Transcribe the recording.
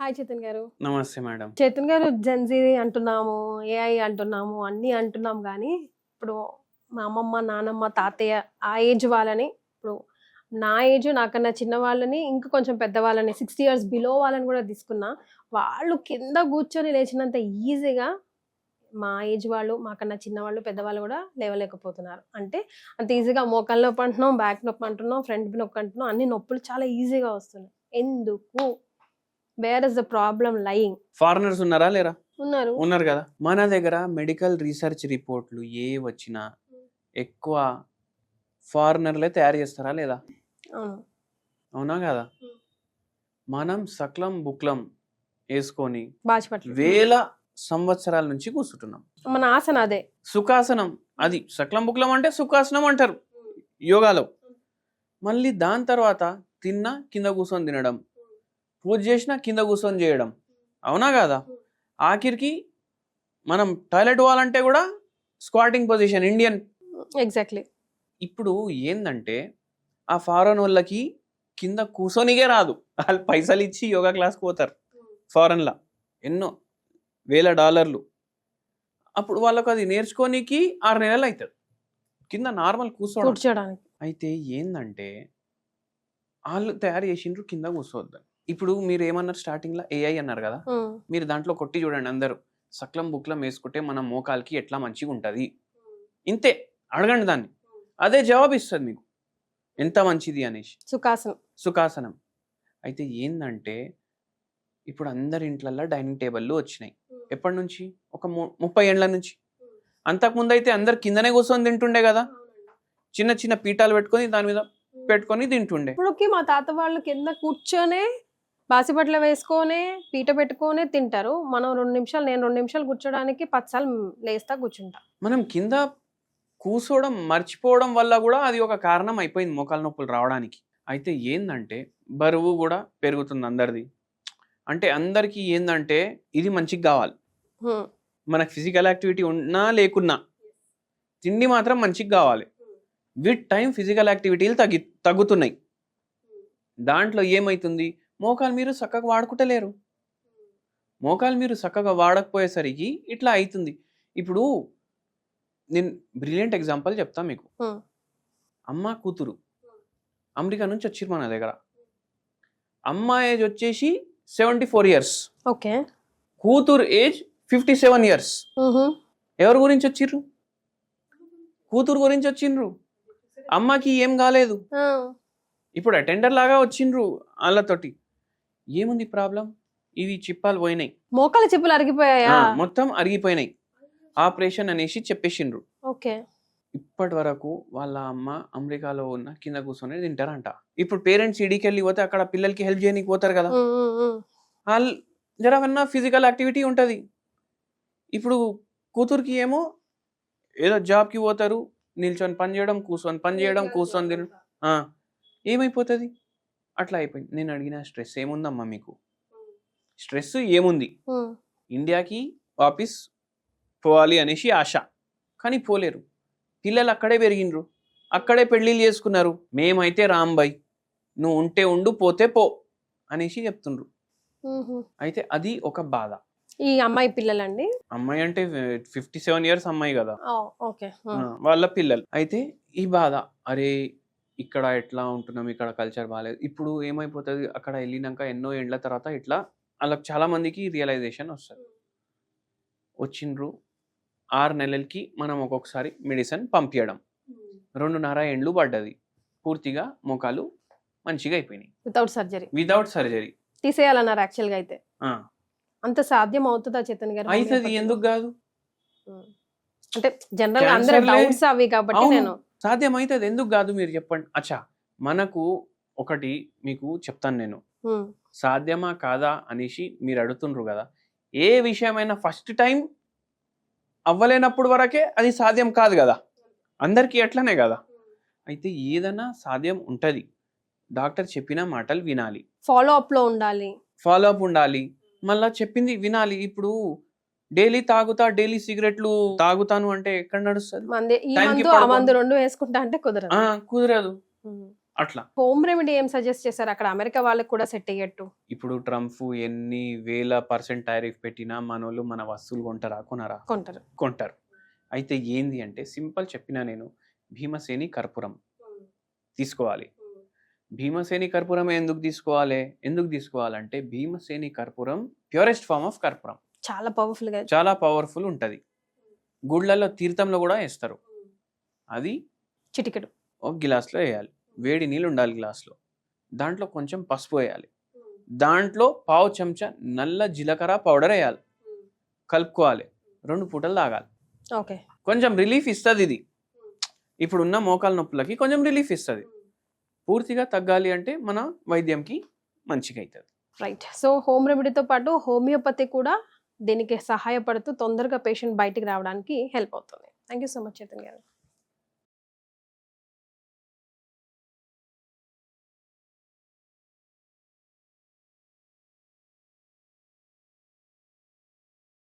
Hi Chetan గారు. నమస్తే madam. Chetan గారు జెన్జీ అంటున్నాము ఏఐ అంటున్నాము అన్నీ అంటున్నాం కానీ ఇప్పుడు మా అమ్మమ్మ నానమ్మ తాతయ్య ఆ ఏజ్ వాళ్ళని ఇప్పుడు నా ఏజ్ నాకన్నా చిన్న వాళ్ళని ఇంకా కొంచెం పెద్ద వాళ్ళని సిక్స్టీ ఇయర్స్ బిలో వాళ్ళని కూడా తీసుకున్నా వాళ్ళు కింద కూర్చొని లేచినంత ఈజీగా మా ఏజ్ వాళ్ళు మాకన్నా చిన్నవాళ్ళు పెద్దవాళ్ళు కూడా లేవలేకపోతున్నారు. అంటే అంత ఈజీగా మోకాలు నొప్పి అంటున్నాం బ్యాక్ నొప్పి అంటున్నాం ఫ్రంట్ నొప్పి అంటున్నాం అన్ని నొప్పులు చాలా ఈజీగా వస్తున్నాయి. ఎందుకు? Where is the problem lying foreigners ఉన్నారా లేరా? ఉన్నారు. ఉన్నారు కదా. మన దగ్గర మెడికల్ రీసెర్చ్ రిపోర్ట్లు ఏ వచ్చినా ఎక్కువ ఫారినర్లే తయారు చేస్తారా లేదా? అవును. కదా. మనం సక్లం బుక్లం వేసుకొని వేల సంవత్సరాల నుంచి కూర్చుంటున్నాం. మన ఆసన అదే. సుఖాసనం అది సక్లం బుక్లం అంటే సుఖాసనం అంటారు యోగాలో. మళ్ళీ దాని తర్వాత తిన్నా కింద కూర్చొని తినడం పూజ చేసినా కింద కూర్చొని చేయడం. అవునా కదా? ఆఖరికి మనం టాయిలెట్ పోవాలంటే కూడా స్క్వాటింగ్ పొజిషన్ ఇండియన్. ఎగ్జాక్ట్లీ. ఇప్పుడు ఏందంటే ఆ ఫారెన్ వాళ్ళకి కింద కూర్చొనిగే రాదు. వాళ్ళు పైసలు ఇచ్చి యోగా క్లాస్కి పోతారు. ఫారెన్లో. ఎన్నో వేల డాలర్లు. అప్పుడు వాళ్ళకు అది నేర్చుకోనికి ఆరు నెలలు అవుతుంది కింద నార్మల్ కూర్చోడానికి. అయితే ఏందంటే వాళ్ళు తయారు చేసిండ్రు కింద కూర్చోవద్దని. ఇప్పుడు మీరు ఏమన్నారు స్టార్టింగ్లో ఏఐ అన్నారు కదా? మీరు దాంట్లో కొట్టి చూడండి అందరూ. సక్లం బుక్లం వేసుకుంటే మన మోకాలకి ఎట్లా మంచిగా ఉంటుంది? ఇంతే. అడగండి దాన్ని. అదే జవాబు ఇస్తుంది మీకు. ఎంత మంచిది అనేసి సుఖాసనం. సుఖాసనం. అయితే ఏందంటే ఇప్పుడు అందరి ఇంట్లల్లో డైనింగ్ టేబుల్లు వచ్చినాయి. ఎప్పటి నుంచి? ఒక ముప్పై ఏండ్ల నుంచి. అంతకుముందు అయితే అందరు కిందనే కూర్చొని తింటుండే కదా? చిన్న చిన్న పీఠాలు పెట్టుకొని దాని మీద పెట్టుకొని తింటుండే. ఇప్పుడుకి మా తాత వాళ్ళు కింద కూర్చొనే బాసిపట్ల వేసుకొని పీట పెట్టుకొని తింటారు. మనం రెండు నిమిషాలు నేను రెండు నిమిషాలు కూర్చోడానికి పచ్చాలు లేస్తా కూర్చుంటా. మనం కింద కూర్చోవడం మర్చిపోవడం వల్ల కూడా అది ఒక కారణం అయిపోయింది మోకాల నొప్పులు రావడానికి. అయితే ఏందంటే బరువు కూడా పెరుగుతుంది అందరిది. అంటే అందరికీ ఏందంటే ఇది మంచిగా కావాలి. మనకు ఫిజికల్ యాక్టివిటీ ఉన్నా లేకున్నా తిండి మాత్రం మంచిగా కావాలి. విత్ టైం ఫిజికల్ యాక్టివిటీలు తగ్గి తగ్గుతున్నాయి. దాంట్లో ఏమవుతుంది మోకాలు మీరు చక్కగా వాడుకుంటలేరు. మోకాలు మీరు చక్కగా వాడకపోయేసరికి ఇట్లా అవుతుంది ఇప్పుడు నేను బ్రిలియంట్ ఎగ్జాంపుల్ చెప్తా మీకు. అమ్మ కూతురు అమెరికా నుంచి వచ్చిర్రు మన దగ్గర. అమ్మ ఏజ్ వచ్చేసి సెవెంటీ ఫోర్ ఇయర్స్. ఓకే. కూతురు ఏజ్ ఫిఫ్టీ సెవెన్ ఇయర్స్. ఎవరి గురించి వచ్చిర్రు? కూతురు గురించి వచ్చిండ్రు. అమ్మకి ఏం కాలేదు. ఇప్పుడు అటెండర్ లాగా వచ్చిండ్రు వాళ్ళతోటి ఏముంది ప్రాబ్లం? ఇవి చిప్పాలు పోయినాయి. మోకాల చెప్పులు అరిగిపోయాయా? మొత్తం అరిగిపోయినాయి. ఆపరేషన్ అనేసి చెప్పేసిండ్రు. ఓకే. ఇప్పటి వరకు వాళ్ళ అమ్మ అమెరికాలో ఉన్న కింద కూర్చొని తింటారంట. ఇప్పుడు పేరెంట్స్ ఇడికి వెళ్ళి పోతే అక్కడ పిల్లలకి హెల్ప్ చేయడానికి పోతారు కదా. వాళ్ళు జరగన్నా ఫిజికల్ యాక్టివిటీ ఉంటుంది. ఇప్పుడు కూతురికి ఏమో ఏదో జాబ్కి పోతారు నిల్చొని పని చేయడం కూర్చొని పని చేయడం కూర్చొని తినడం ఆ, ఏమైపోతుంది? అట్లా అయిపోయింది. నేను అడిగిన స్ట్రెస్ ఏముందమ్మా మీకు? స్ట్రెస్ ఏముంది? ఇండియాకి వాపస్ పోవాలి అనేసి ఆశ. కానీ పోలేరు. పిల్లలు అక్కడే పెరిగిండ్రు. అక్కడే పెళ్ళిళ్ళు చేసుకున్నారు. మేమైతే రాంబాయ్. నువ్వు ఉంటే ఉండు పోతే పో అనేసి చెప్తుండ్రు. అయితే అది ఒక బాధ. ఈ అమ్మాయి పిల్లలండి? అమ్మాయి అంటే ఫిఫ్టీ సెవెన్ ఇయర్స్ అమ్మాయి కదా. వాళ్ళ పిల్లలు. అయితే ఈ బాధ. అరే ఇక్కడ ఎట్లా ఉంటున్నాం? ఇక్కడ కల్చర్ బాగాలేదు ఇప్పుడు ఏమైపోతుంది? అక్కడ వెళ్ళినాక ఎన్నో ఏండ్ల తర్వాత ఇట్లా వాళ్ళకి చాలా మందికి రియలైజేషన్ వస్తుంది. వచ్చిండ్రు. ఆరు నెలలకి మనం ఒక్కొక్కసారి మెడిసిన్ పంపించడం రెండున్నర ఏండ్లు పడ్డది. పూర్తిగా మోకాలు మంచిగా అయిపోయినాయి. వితౌట్ సర్జరీ వితౌట్ సర్జరీ తీసేయాలన్నారు యాక్చువల్గా అయితే అంత సాధ్యం అవుతుందా చేతన్ గారు అవుతుంది ఎందుకు కాదు? ఉమ్. అంటే జనరల్ అందరూ డౌట్స్ అవి కాబట్టి. నేను సాధ్యం అవుతుంది ఎందుకు కాదు మీరు చెప్పండి. అచ్చా మనకు ఒకటి మీకు చెప్తాను నేను. సాధ్యమా కాదా అనేసి మీరు అడుగుతుండ్రు కదా. ఏ విషయమైనా ఫస్ట్ టైం అవ్వలేనప్పుడు వరకే అది సాధ్యం కాదు కదా. అందరికీ ఎట్లనే కదా. అయితే ఏదైనా సాధ్యం ఉంటుంది. డాక్టర్ చెప్పిన మాటలు వినాలి. ఫాలో అప్లో ఉండాలి. ఫాలో అప్ ఉండాలి. మళ్ళా చెప్పింది వినాలి. ఇప్పుడు డైలీ తాగుతా డైలీ సిగరెట్లు తాగుతాను అంటే ఎక్కడ నడుస్తుంది? మంది రెండు వేసుకుంటా అంటే కుదరదు. కుదరదు. అట్లా. హోమ్ రెమెడీ ఏం సజెస్ట్ చేశారు? అక్కడ అమెరికా వాళ్ళకి కూడా సెట్ అయ్యట్టు. ఇప్పుడు ట్రంప్ ఎన్ని వేల పర్సెంట్ టారిఫ్ పెట్టినా మనోళ్ళు మన వస్తువులు కొంటారా కొనరా? కొంటారు. కొంటారు. అయితే ఏంది అంటే సింపుల్ చెప్పినా నేను భీమసేని కర్పూరం తీసుకోవాలి. భీమసేని కర్పూరం ఎందుకు తీసుకోవాలి? ఎందుకు తీసుకోవాలంటే భీమసేని కర్పూరం ప్యూరెస్ట్ ఫామ్ ఆఫ్ కర్పూరం. చాలా పవర్ఫుల్గా చాలా పవర్ఫుల్ ఉంటుంది. గుళ్ళల్లో తీర్థంలో కూడా వేస్తారు. అది చిటికెడు. ఒక గిలాస్లో వేయాలి. వేడి నీళ్ళు ఉండాలి గ్లాస్లో. దాంట్లో కొంచెం పసుపు వేయాలి. దాంట్లో పావు చెంచా నల్ల జీలకర్ర పౌడర్ వేయాలి. కలుపుకోవాలి. రెండు పూటలు తాగాలి. ఓకే. కొంచెం రిలీఫ్ ఇస్తుంది ఇది. ఇప్పుడున్న మోకాల నొప్పులకి కొంచెం రిలీఫ్ ఇస్తుంది. పూర్తిగా తగ్గాలి అంటే మన వైద్యంకి మంచిగా అవుతుంది రైట్ సో హోమ్ రెమెడీతో పాటు హోమియోపతి కూడా దీనికి సహాయపడుతూ తొందరగా పేషెంట్ బయటికి రావడానికి హెల్ప్ అవుతుంది. Thank you so much Chetan garu.